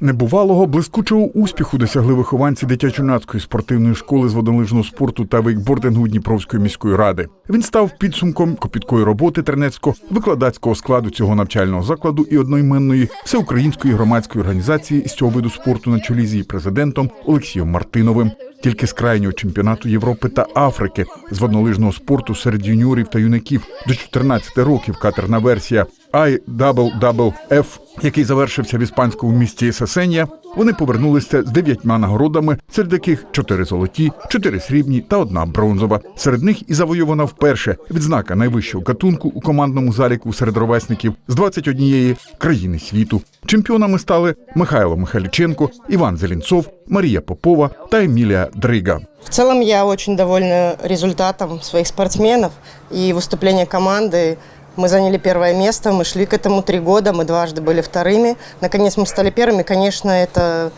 Небувалого блискучого успіху досягли вихованці дитячо-юнацької спортивної школи з водолижного спорту та вейкбордингу Дніпровської міської ради. Він став підсумком копіткої роботи тренерсько-викладацького складу цього навчального закладу і одноіменної всеукраїнської громадської організації із цього виду спорту на чолі з її президентом Олексієм Мартиновим. Тільки з крайнього чемпіонату Європи та Африки з воднолижного спорту серед юніорів та юнаків до 14 років катерна версія IWWF, який завершився в іспанському місті Сесенія, вони повернулися з дев'ятьма нагородами, серед яких чотири золоті, чотири срібні та одна бронзова. Серед них і завойована вперше відзнака найвищого гатунку у командному заліку серед ровесників з 21 країни світу. Чемпіонами стали Михайло Михайліченко, Іван Зелінцов, Марія Попова та Емілія Дрига. В целом я очень довольна результатом своих спортсменов и выступления команды. Мы заняли первое место, мы шли к этому три года, мы дважды были вторыми. Наконец мы стали первыми. Конечно, это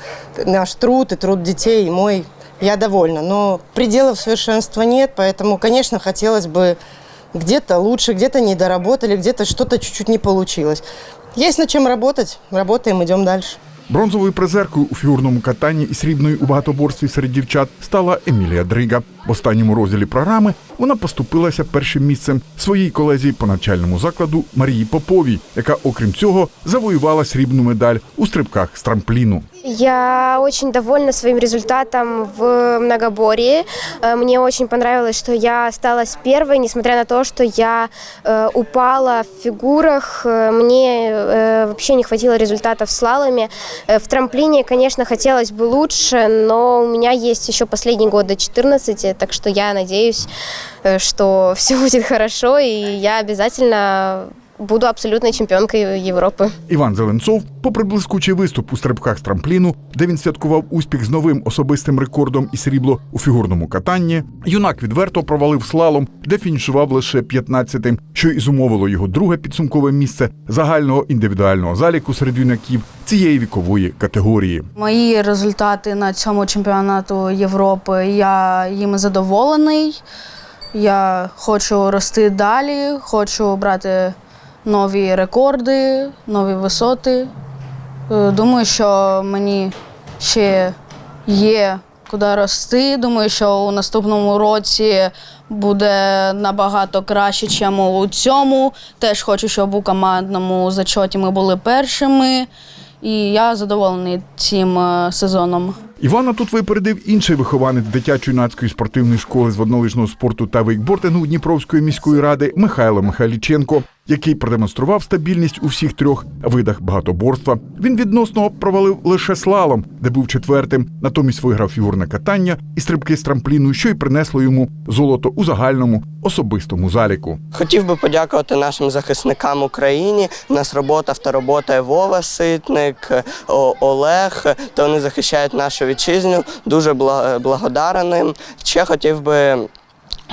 наш труд и труд детей, и мой. Я довольна, но пределов совершенства нет, поэтому, конечно, хотелось бы где-то лучше, где-то не доработали, где-то что-то чуть-чуть не получилось. Есть над чем работать, работаем, идем дальше. Бронзовою призеркою у фігурному катанні і срібною у багатоборстві серед дівчат стала Емілія Дрига. В останньому розділі програми вона поступилася першим місцем своїй колезі по навчальному закладу Марії Поповій, яка, окрім цього, завоювала срібну медаль у стрибках з трампліну. Я очень довольна своим результатом в многоборье. Э, Мне очень понравилось, что я осталась первой, несмотря на то, что я э, упала в фигурах. Э, Мне э, вообще не хватило результата в слаломе. Э, В трамплине, конечно, хотелось бы лучше, но у меня есть еще последний год до 14, так что я надеюсь, э, что все будет хорошо, и я обязательно буду абсолютной чемпионкой Европы. Іван Зеленцов, попри блискучий виступ у стрибках з трампліну, де він святкував успіх з новим особистим рекордом і срібло у фігурному катанні, юнак відверто провалив слалом, де фінішував лише 15-тим, що і зумовило його друге підсумкове місце загального індивідуального заліку серед юнаків цієї вікової категорії. Мої результати на цьому чемпіонату Європи я їм задоволений. Я хочу рости далі, хочу брати нові рекорди, нові висоти. Е, Думаю, що мені ще є куди рости. Думаю, що у наступному році буде набагато краще, ніж у цьому. Теж хочу, щоб у командному зачоті ми були першими. І я задоволений цим е, сезоном. Івана тут випередив інший вихованець дитячо-юнацької спортивної школи з воднолижного спорту та вейкбордингу Дніпровської міської ради Михайло Михайліченко, який продемонстрував стабільність у всіх трьох видах багатоборства. Він відносно провалив лише слалом, де був четвертим. Натомість виграв фігурне катання і стрибки з трампліну, що й принесло йому золото у загальному особистому заліку. Хотів би подякувати нашим захисникам України. У нас робота та робота Вова Ситник, Олег. То вони захищають нашу вітчизню. Дуже бла- благодарен. Ще хотів би.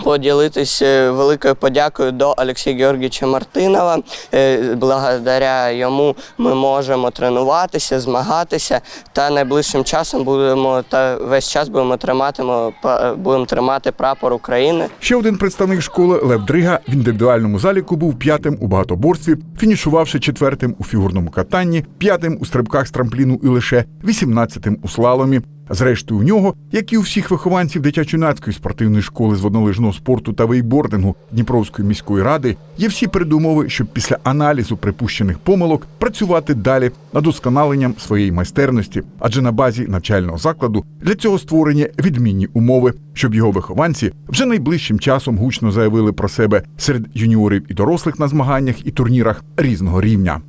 Поділитися великою подякою до Олексія Георгійовича Мартинова. Е, Благодаря йому ми можемо тренуватися, змагатися та найближчим часом будемо та весь час будемо триматимо будемо тримати прапор України. Ще один представник школи Лев Дрига в індивідуальному заліку був п'ятим у багатоборстві, фінішувавши четвертим у фігурному катанні, п'ятим у стрибках з трампліну і лише вісімнадцятим у слаломі. Зрештою, у нього, як і у всіх вихованців дитячо-юнацької спортивної школи з воднолижного спорту та вейбордингу Дніпровської міської ради, є всі передумови, щоб після аналізу припущених помилок працювати далі над удосконаленням своєї майстерності, адже на базі навчального закладу для цього створені відмінні умови, щоб його вихованці вже найближчим часом гучно заявили про себе серед юніорів і дорослих на змаганнях і турнірах різного рівня.